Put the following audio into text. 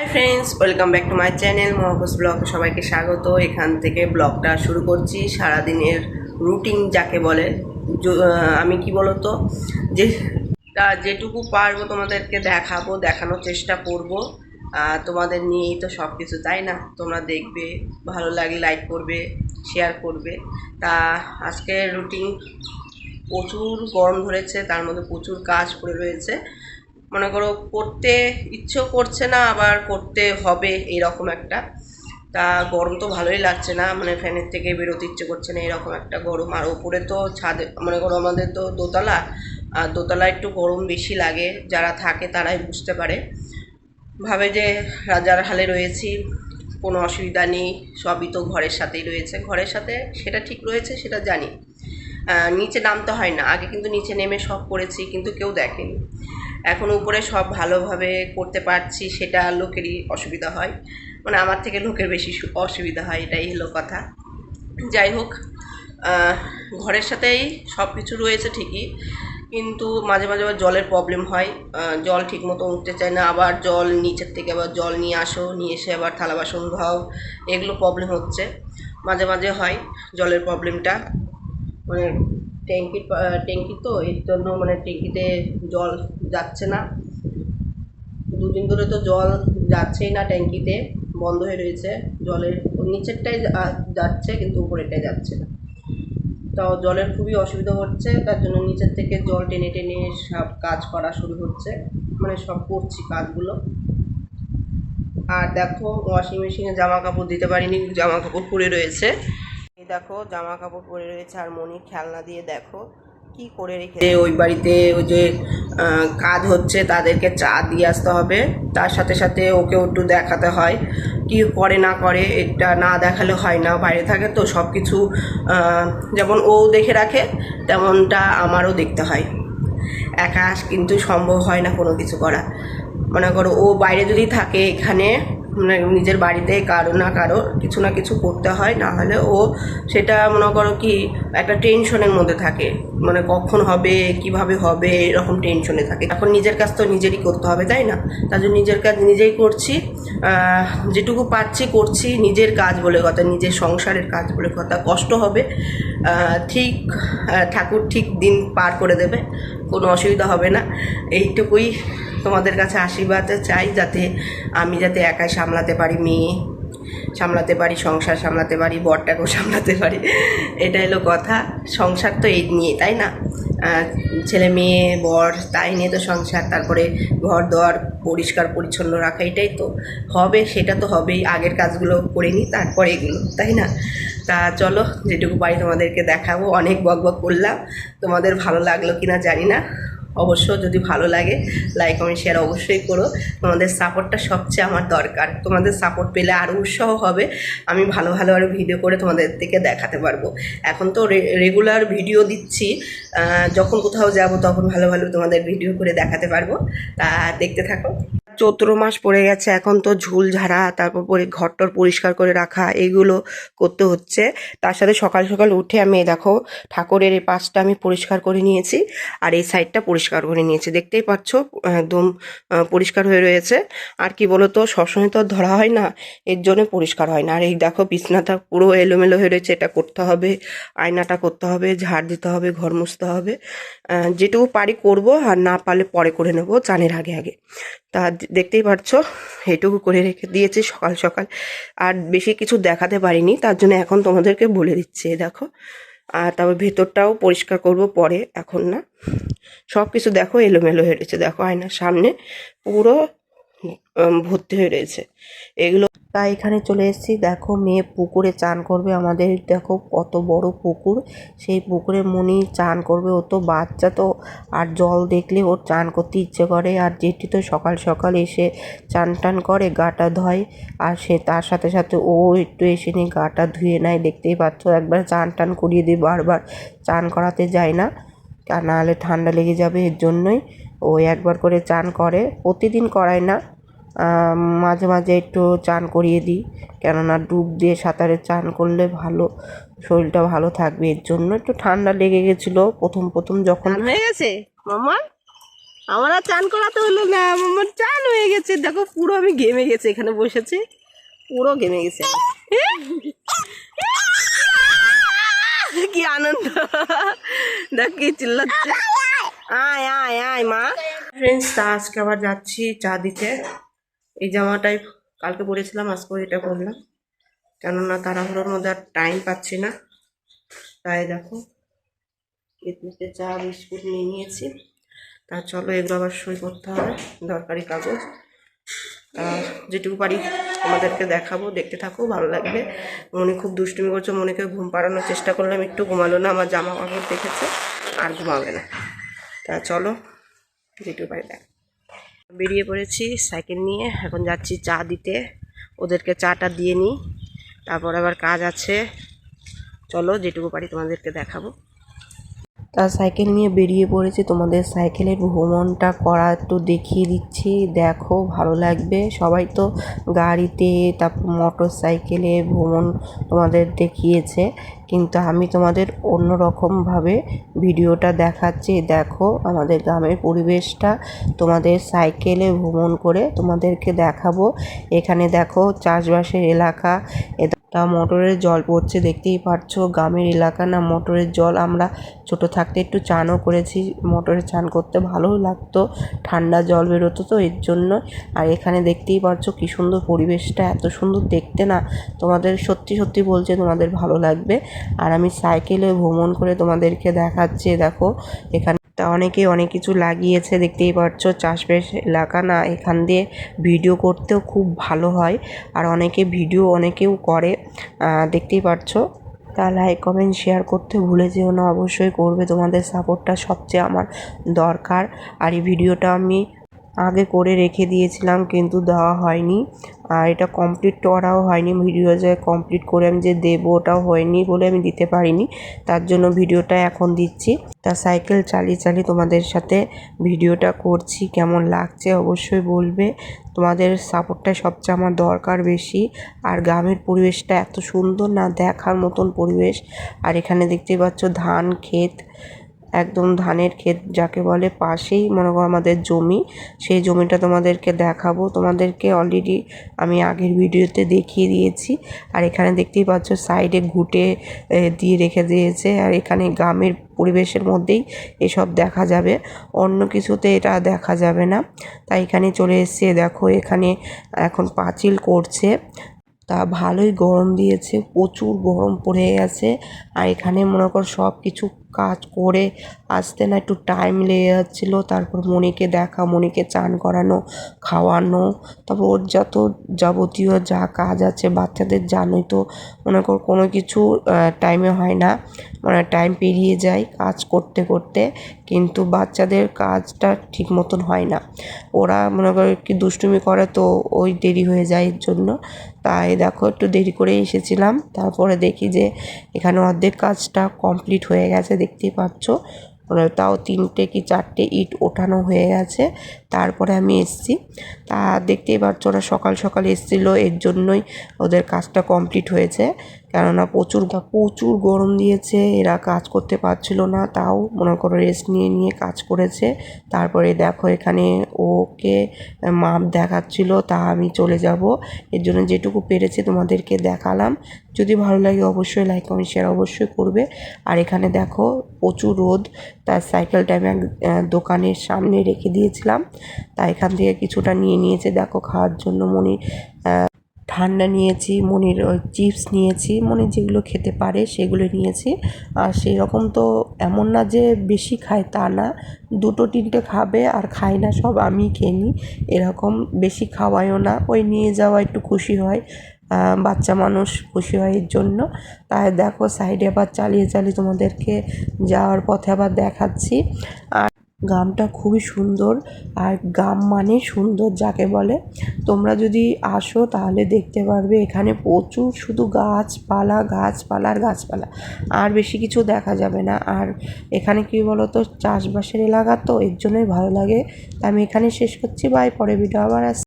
Hi friends welcome back to my channel মহাকুস vlog সবাইকে স্বাগত। এখান থেকে ব্লগটা শুরু করছি। সারাদিনের রুটিন যাকে বলে আমি কি বলতো, যে যেটুকু পারব তোমাদেরকে দেখাবো, দেখানোর চেষ্টা করব। তোমাদের নিয়েই তো সব কিছু তাই না? তোমরা দেখবে, ভালো লাগলে লাইক করবে শেয়ার করবে। তা আজকের রুটিন প্রচুর গরম ধরেছে, তার মধ্যে প্রচুর কাজ পড়ে রয়েছে। মনে করো করতে ইচ্ছেও করছে না, আবার করতে হবে এরকম একটা। তা গরম তো ভালোই লাগছে না মানে ফ্যানের থেকে বেরোতে ইচ্ছে করছে না এরকম একটা গরম। আর ওপরে তো ছাদে, মনে করো আমাদের তো দোতলা, আর দোতলা একটু গরম বেশি লাগে, যারা থাকে তারাই বুঝতে পারে। ভাবে যে রাজার হালে রয়েছি, কোনো অসুবিধা নেই, সবই তো ঘরের সাথেই রয়েছে। ঘরের সাথে সেটা ঠিক রয়েছে, সেটা জানি। নিচে নামতে হয় না, আগে কিন্তু নিচে নেমে সব করেছি, কিন্তু কেউ দেখেনি। এখন উপরে সব ভালোভাবে করতে পারছি, সেটা লোকেরই অসুবিধা হয়। মানে আমার থেকে লোকের বেশি অসুবিধা হয়, এটাই হলো কথা। যাই হোক ঘরের সাথেই সব কিছু রয়েছে ঠিকই, কিন্তু মাঝে মাঝে আবার জলের প্রবলেম হয়। জল ঠিক মতো উঠতে চায় না, আবার জল নিচের থেকে আবার জল নিয়ে আসো, নিয়ে এসে আবার থালা বাসন ধোও এগুলো প্রবলেম হচ্ছে। মাঝে মাঝে হয় জলের প্রবলেমটা মানে ট্যাঙ্কির ট্যাঙ্কি তো এর জন্য মানে ট্যাঙ্কিতে জল যাচ্ছে না। দুদিন ধরে তো জল যাচ্ছেই না ট্যাঙ্কিতে, বন্ধ হয়ে রয়েছে। জলের নিচেরটাই যাচ্ছে কিন্তু উপরেরটাই যাচ্ছে না। তাও জলের খুবই অসুবিধা হচ্ছে, তার জন্য নিচের থেকে জল টেনে টেনে সব কাজ করা শুরু হচ্ছে। মানে সব করছি কাজগুলো। আর দেখো ওয়াশিং মেশিনে জামা কাপড় দিতে পারিনি জামা কাপড় পরে রয়েছে। দেখো জামা কাপড় পরে রয়েছে আর মনি খেলনা দিয়ে দেখো। কি করে রেখে ওই বাড়িতে ওই যে কাজ হচ্ছে তাদেরকে চা দিয়ে আসতে হবে। তার সাথে সাথে ওকেও একটু দেখাতে হয়। কি করে না করে এটা না দেখালে হয় না। বাইরে থাকে তো সব কিছু যেমন ও দেখে রাখে তেমনটা আমারও দেখতে হয়। একা কিন্তু সম্ভব হয় না কোনো কিছু করা। মনে করো ও বাইরে যদি থাকে এখানে মানে নিজের বাড়িতে কারও না কারও কিছু না কিছু করতে হয়, না হলে ও সেটা মনে করো কি একটা টেনশনের মধ্যে থাকে। মানে কখন হবে, কীভাবে হবে, এরকম টেনশনে থাকে। এখন নিজের কাজ তো নিজেরই করতে হবে, তাই না? তার জন্য নিজের কাজ নিজেই করছি। যেটুকু পারছি করছি, নিজের কাজ বলে কথা, নিজের সংসারের কাজ বলে কথা। কষ্ট হবে ঠিক ঠাকুর ঠিক দিন পার করে দেবে। কোনো অসুবিধা হবে না। এইটুকুই তোমাদের কাছে আশীর্বাদ চাই যাতে আমি যাতে একাই সামলাতে পারি মেয়ে। সামলাতে পারি, সংসার সামলাতে পারি, বরটাকেও সামলাতে পারি। এটা হলো কথা। সংসার তো এই নিয়ে, তাই না? ছেলে মেয়ে, বর, তাই নিয়ে তো সংসার। তারপরে ঘর দোয়ার পরিষ্কার, পরিচ্ছন্ন রাখা, এটাই তো। হবে, সেটা তো হবেই। আগের কাজগুলো করে নিই, তারপরে এগুলো, তাই না? তা চলো, যেটুকু পারি তোমাদেরকে দেখাবো। অনেক বক বক করলাম। তোমাদের ভালো লাগল কিনা জানি না। অবশ্য যদি ভালো লাগে লাইক কমেন্ট শেয়ার অবশ্যই করো। তোমাদের সাপোর্টটা সবচেয়ে আমার দরকার। তোমাদের সাপোর্ট পেলে আরও উৎসাহ হবে। আমি ভালো ভালো আরও ভিডিও করে তোমাদের থেকে দেখাতে পারব। এখন তো রেগুলার ভিডিও দিচ্ছি। যখন কোথাও যাব তখন ভালো ভালো তোমাদের ভিডিও করে দেখাতে পারব। তা দেখতে থাকো। চৈত্র মাস পড়ে গেছে, এখন তো ঝুল ঝাড়া, তারপর পরে ঘরটর পরিষ্কার করে রাখা, এগুলো করতে হচ্ছে। তার সাথে সকাল সকাল উঠে আমি, দেখো, ঠাকুরের এই পাশটা আমি পরিষ্কার করে নিয়েছি আর এই সাইডটা পরিষ্কার করে নিয়েছি। দেখতেই পাচ্ছ, একদম পরিষ্কার হয়ে রয়েছে। আর কি বলো তো সবসময় তো ধরা হয় না, এর জন্য পরিষ্কার হয় না। আর এই দেখো, বিছনাটা পুরো এলোমেলো হয়ে রয়েছে, এটা করতে হবে, আয়নাটা করতে হবে, ঝাড় দিতে হবে, ঘর মুছতে হবে। যেটুকু পারি করব, আর না পারলে পরে করে নেব, চানের আগে আগে। তা দেখতেই পারছ, এটুকু করে রেখে দিয়েছি সকাল সকাল। আর বেশি কিছু দেখাতে পারিনি, তার জন্য এখন তোমাদেরকে বলে দিচ্ছি দেখো। আর তারপর ভেতরটাও পরিষ্কার করব পরে, এখন না। সব কিছু দেখো, এলোমেলো হয়ে রয়েছে, দেখো আয়নার সামনে। পুরো ভর্তি হয়ে রয়েছে। এগুলো তাই এখানে চলে এসেছি। দেখো, মেয়ে পুকুরে চান করবে। আমাদের দেখো কত বড় পুকুর। সেই পুকুরে মনি চান করবে। ও তো বাচ্চা তো, আর জল দেখলে ওর চান করতে ইচ্ছে করে। আর যেটি তো সকাল সকাল এসে চান টান করে গাটা ধয়। আর সে তার সাথে সাথে ও একটু এসে নিয়ে গাটা ধুয়ে নেয়। দেখতেই পাচ্ছ, একবার চান টান করিয়ে দিই বারবার চান করাতে যায় না। আর নাহলে ঠান্ডা লেগে যাবে এর জন্যই। ও একবার করে চান করে। প্রতিদিন করায় না। মাঝে মাঝে একটু চান করিয়ে দিই। কেননা ডুব দিয়ে সাঁতারে চান করলে ভালো, শরীরটা ভালো থাকবে। এর জন্য একটু ঠান্ডা লেগে গেছিল প্রথম প্রথম যখন হয়ে গেছে? মামা, আমার আর চান করাতে হলো না। আমার চান হয়ে গেছে। দেখো, পুরো আমি গেমে গেছি এখানে বসেছি। পুরো গেমে গেছে। কি আনন্দ। দেখ, কি চিল্লাচ্ছে। আয় আয় আয়, মা। ফ্রেন্ডস আজকে আবার যাচ্ছি চা দিতে। এই জামাটাই কালকে পরেছিলাম আজকে এটা পরলাম। কেননা তাড়াহুড়োর মধ্যে আর টাইম পাচ্ছি না। তাই দেখো এতে চা, বিস্কুট নিয়ে নিয়েছি। তা চলো এগুলো আবার সই করতে হবে, দরকারি কাগজ। যেটুকু পারি তোমাদেরকে দেখাবো, দেখতে থাকো, ভালো লাগবে। মনে খুব দুষ্টুমি করছে, মনেকে ঘুম পাড়ানোর চেষ্টা করলাম, একটু ঘুমালো না, আমার জামা কাপড় দেখেছে, আর ঘুমাবে না। তা চলো, যেটুকু পারি দেখ। বেরিয়ে পড়েছি সাইকেল নিয়ে। এখন যাচ্ছি চা দিতে। ওদেরকে চাটা দিয়ে নিই। তারপর আবার কাজ আছে। চলো যেটুকু পারি তোমাদেরকে দেখাবো। তা সাইকেল নিয়ে বেরিয়ে পড়েছি। তোমাদের সাইকেলের ভ্রমণটা করা একটু দেখিয়ে দিচ্ছি। দেখো, ভালো লাগবে। সবাই তো গাড়িতে, তারপর মোটর সাইকেলে ভ্রমণ তোমাদের দেখিয়েছে। কিন্তু আমি তোমাদের অন্য রকমভাবে ভিডিওটা দেখাচ্ছি। দেখো, আমাদের গ্রামের পরিবেশটা। তোমাদের সাইকেলে ভ্রমণ করে তোমাদেরকে দেখাবো। এখানে দেখো, চাষবাসের এলাকা। এটা মোটরের জল পড়ছে, দেখতেই পাচ্ছো গ্রামের এলাকা না, মোটরের জল আমরা ছোট থাকতে একটু চানও করেছি। মোটরে চান করতে ভালোও লাগতো, ঠান্ডা জল বেরোতো তো এর জন্য। আর এখানে দেখতেই পাচ্ছ কি সুন্দর পরিবেশটা, এত সুন্দর দেখতে না। তোমাদের সত্যি সত্যি বলছে তোমাদের ভালো লাগবে। আর আমি সাইকেলে ভ্রমণ করে তোমাদেরকে দেখাচ্ছি, দেখো, এখানে তা অনেকে অনেক কিছু লাগিয়েছে, দেখতেই পাচ্ছ। চাষবাস এলাকা না, এখান দিয়ে ভিডিও করতেও খুব ভালো হয়। আর অনেকে ভিডিও অনেকেও করে। দেখতেই পাচ্ছ। তা লাইক কমেন্ট শেয়ার করতে ভুলে যেও না। অবশ্যই করবে। তোমাদের সাপোর্টটা সবচেয়ে আমার দরকার। আর এই ভিডিওটা আমি আগে করে রেখে দিয়েছিলাম, কিন্তু দেওয়া হয়নি। আর এটা কমপ্লিট করাও হয়নি ভিডিও যে কমপ্লিট করে আমি যে দেবো ওটাও হয়নি বলে আমি দিতে পারিনি। তার জন্য ভিডিওটা এখন দিচ্ছি। তা সাইকেল চালিয়ে চালিয়ে তোমাদের সাথে ভিডিওটা করছি, কেমন লাগছে অবশ্যই বলবে। তোমাদের সাপোর্টটা সবচেয়ে আমার দরকার বেশি। আর গ্রামের পরিবেশটা এত সুন্দর না, দেখার মতন পরিবেশ। আর এখানে দেখতেই পাচ্ছ ধান, ক্ষেত একদম ধানের ক্ষেত যাকে বলে পাশেই মনে করো আমাদের জমি, সেই জমিটা তোমাদেরকে দেখাবো। তোমাদেরকে অলরেডি আমি আগের ভিডিওতে দেখিয়ে দিয়েছি। আর এখানে দেখতেই পাচ্ছ সাইডে ঘুটে দিয়ে রেখে দিয়েছে। আর এখানে গ্রামের পরিবেশের মধ্যেই এসব দেখা যাবে। অন্য কিছুতে এটা দেখা যাবে না। তাই এখানে চলে এসছে। দেখো এখানে এখন পাঁচিল করছে। তা ভালোই গরম দিয়েছে। প্রচুর গরম পড়ে গেছে। আর এখানে মনে কর সব কিছু কাজ করে আসতে না, একটু টাইম লেগে যাচ্ছিল। তারপর মনিকে দেখা, মনিকে চান করানো, খাওয়ানো। তারপর ওর যত যাবতীয় যা কাজ আছে, বাচ্চাদের জানোই তো, মনে কর কোনো কিছু টাইমে হয় না। মানে টাইম পেরিয়ে যায় কাজ করতে করতে, কিন্তু বাচ্চাদের কাজটা ঠিক মতন হয় না। ওরা মনে করে কি দুষ্টুমি করে তো ওই দেরি হয়ে যায় এর জন্য। তাই দেখো, একটু দেরি করে এসেছিলাম। তারপরে দেখি যে এখানে অর্ধেক কাজটা কমপ্লিট হয়ে গেছে, দেখতেই পাচ্ছ। তাও তিনটে কি চারটে ইট ওঠানো হয়ে গেছে। তারপরে আমি এসছি। তা দেখতেই পাচ্ছ ওরা সকাল সকাল এসেছিল, এর জন্যই ওদের কাজটা কমপ্লিট হয়েছে। কেননা প্রচুর প্রচুর গরম দিয়েছে, এরা কাজ করতে পারছিল না, তাও মনে করো রেস্ট নিয়ে নিয়ে কাজ করেছে। তারপরে দেখো এখানে ওকে মাপ দেখাচ্ছিল, তা আমি চলে যাব। এর জন্য যেটুকু পেরেছে তোমাদেরকে দেখালাম। যদি ভালো লাগে অবশ্যই লাইক কমেন্ট শেয়ার অবশ্যই করবে। আর এখানে দেখো প্রচুর রোদ, তার সাইকেলটা আমি এক দোকানের সামনে রেখে দিয়েছিলাম। তা এখান থেকে কিছুটা নিয়ে নিয়েছে। দেখো, খাওয়ার জন্য মনি ঠান্ডা নিয়েছি, মনির চিপস নিয়েছি মনি যেগুলো খেতে পারে সেগুলো নিয়েছি। আর সেই রকম তো এমন না যে বেশি খায়, তা না। দুটো, তিনটে খাবে আর খাই না, সব আমি খেয়ে নিই। এরকম বেশি খাওয়াইও না, ওই নিয়ে যাওয়া একটু খুশি হয়। বাচ্চা মানুষ খুশি হয় এর জন্য। তাই দেখো, সাইডে আবার চালিয়ে চালিয়ে তোমাদেরকে যাওয়ার পথে আবার দেখাচ্ছি। আর গ্রামটা খুবই সুন্দর আর গ্রাম মানে সুন্দর যাকে বলে। তোমরা যদি আসো তাহলে দেখতে পারবে এখানে প্রচুর শুধু গাছপালা গাছপালা আর গাছপালা। আর বেশি কিছু দেখা যাবে না। আর এখানে কী বলো তো চাষবাসের এলাকা তো, এর জন্যই ভালো লাগে। আমি এখানে শেষ করছি। বাই পরে ভিডিও আবার আস